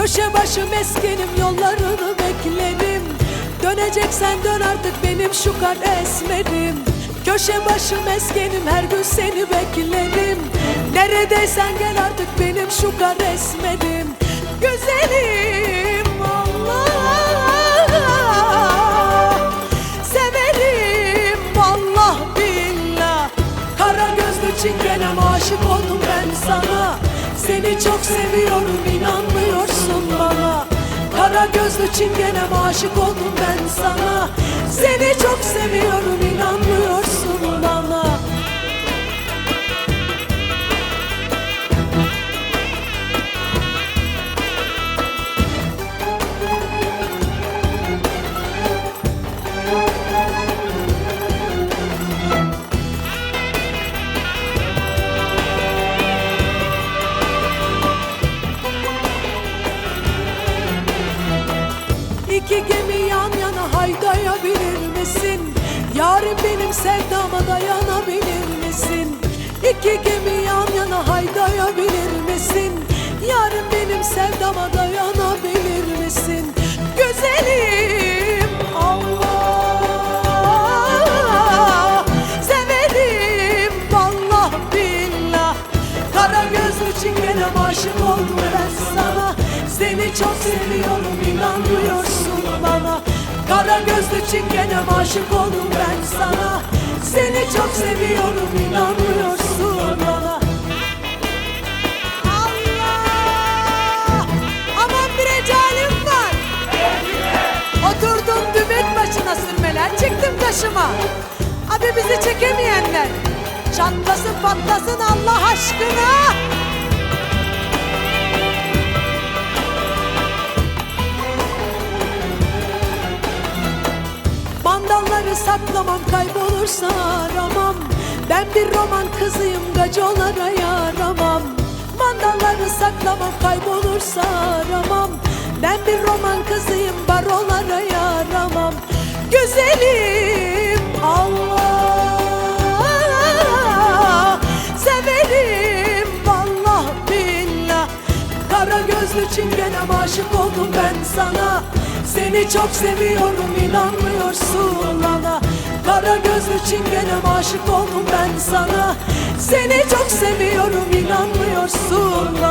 Köşe başı meskenim yollarını beklerim. Döneceksen dön artık benim şu kar esmerim. Köşe başı meskenim her gün seni beklerim. Neredeysen gel artık benim şu kar esmerim. Güzelim Allah Severim vallah billah. Kara gözlü çingenem aşık oldum ben sana Seni çok seviyorum inanmıyorsun bana. Kara gözlü çingenem aşık oldum ben sana. Seni çok seviyorum inanmıyorsun gemi yan yana haydayabilir misin? Yarın benim sevdama dayanabilir misin? İki gemi yan yana haydayabilir misin? Yarın benim sevdama dayanabilir misin? Güzelim Allah Severim vallah billah Kara gözlü çingenem aşık oldum ben sana Seni çok seviyorum inanmıyorsun bana. Kara gözlü çingenem aşık oldum ben sana. Seni çok seviyorum inanmıyorsun bana. Allah! Aman bir ecalim var. Oturdum dübek başına sürmeler çektim taşıma. Abi bizi çekemeyenler. Çatlasın patlasın Allah aşkına Saklamam kaybolursa aramam. Ben bir roman kızıyım gacolara yaramam. Mandalları saklamam kaybolursa aramam. Ben bir roman kızıyım barolara yaramam. Güzelim Allah Gözlü çingenem aşık oldum ben sana. Seni çok seviyorum inanmıyorsun bana. Kara gözlü çingenem aşık oldum ben sana. Seni çok seviyorum inanmıyorsun